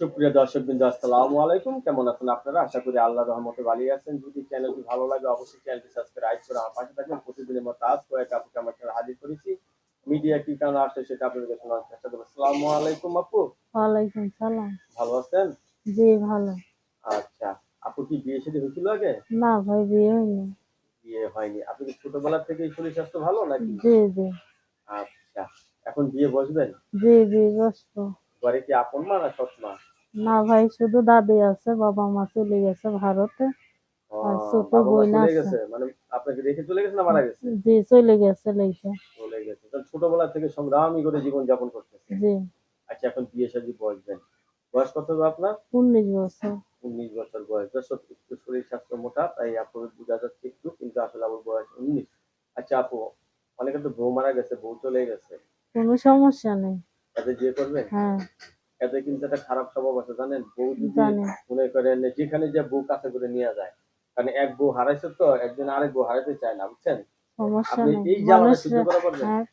সুপ্রিয় দর্শক বিন্দু আসসালামু আলাইকুম। কেমন আছেন আপনারা? আশা করি আল্লাহ রহমতে ভালো আছেন। যদি চ্যানেলটি ভালো লাগে অবশ্যই চ্যানেলটি সাবস্ক্রাইব করে আমার পাশে থাকবেন। প্রতিদিনের মতো আজ কয়েক আপুকে আমার সাথে হাজির করেছি। মিডিয়া কি কারণে আসছে সেটা আপনাদের শোনার চেষ্টা করব। আসসালামু আলাইকুম আপু। ওয়ালাইকুম সালাম। ভালো আছেন? জি ভালো। আচ্ছা আপু কি বিয়ে শাদী হয়েছিল আগে? না ভাই বিয়ে হয়নি। বিয়ে হয়নি। আপনি কি ছোটবেলা থেকেই শরীর স্বাস্থ্য ভালো নাকি? জি জি। আচ্ছা এখন বিয়ে বসবেন? জি জি বসবো। ঘরে কি আপন মা না সৎ মা? না ভাই শুধু দাদি আছে বাবা মা চলে গেছে ভারতে। আর ছোট বোন আছে। মানে আপনাকে রেখে চলে গেছে না মারা গেছে? জি চলে গেছে লেখে চলে গেছে। তাহলে ছোটবেলা থেকে সংগ্রামী করে জীবন যাপন করতেছে। জি। আচ্ছা এখন বিয়ে শাদী বসবেন বয়স কত হবে আপনার? উনিশ বছর। উনিশ বছর বয়স। দর্শক একটু শরীর স্বাস্থ্য মোটা তাই আপনার বোঝা যাচ্ছে একটু কিন্তু আসলে আমার বয়স উনিশ। আচ্ছা আপু অনেকে তো বউ মারা গেছে বউ চলে গেছে। কোনো সমস্যা নেই। এতে বিয়ে করবেন? হ্যাঁ। এতে কিন্তু একটা খারাপ স্বভাব আছে জানেন? বউ যদি মনে করেন যেখানে যে বউ কাছে করে নিয়ে যায়। কারণ এক বউ হারাইছে তো একদিন আরেক বউ হারাইতে চায় না বুঝছেন? আপনি এই জ্বালাটা সহ্য করা পারবেন? হ্যাঁ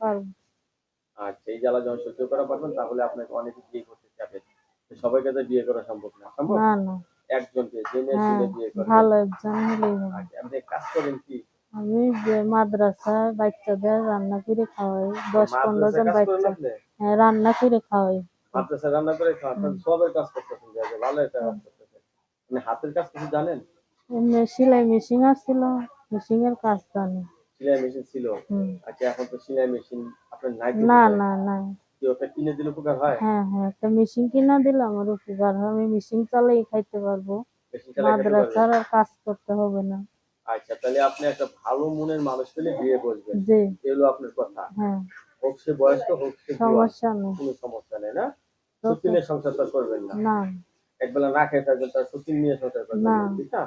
আচ্ছা এই জ্বালা যখন সহ্য করা পারবেন তাহলে আপনাকে অনেকে বিয়ে করতে চাবে। সবাইকে তো বিয়ে করা সম্ভব না সম্ভব? একজনকে জেনে হ্যাঁ শুনে বিয়ে করবেন। ভালো একজন হলেই হবে। আচ্ছা, আপনি কাজ করেন কি? আমি যে মাদ্রাসায় বাচ্চাদের রান্না করে খাওয়াই দশ পনেরো জন বাচ্চা। হ্যাঁ রান্না করে খাওয়াই। মাদ্রাসায় রান্না করে খাওয়ান তাহলে সবের কাজ করতেছেন যে ভালো একটা কাজ করতেছেন। মানে হাতের কাজ কিছু জানেন? সেলাই মেশিন আসছিল মেশিন এর কাজ জানি। সেলাই মেশিন ছিল? আচ্ছা এখন তো সেলাই মেশিন আপনার নাই না না না ওটা কিনে দিলে উপকার হয়? হ্যাঁ হ্যাঁ একটা মেশিন কিনা দিলে আমার উপকার হয়। আমি মেশিন চালাই খাইতে পারব। মাদ্রাসার আর কাজ করতে হবে না। আচ্ছা তাহলে আপনি একটা ভালো মনের মানুষ পেলে বিয়ে বসবেন জি। এগুলো আপনার কথা। হ্যাঁ। হোক সে বয়স্ক হোক সে সমস্যা নেই। কোনো সমস্যা নেই না? সংসার তো আর করবেন না। না। একবেলা না খেয়ে থাকবেন তার সত্যি নিয়ে সংসার করবেন ঠিক না?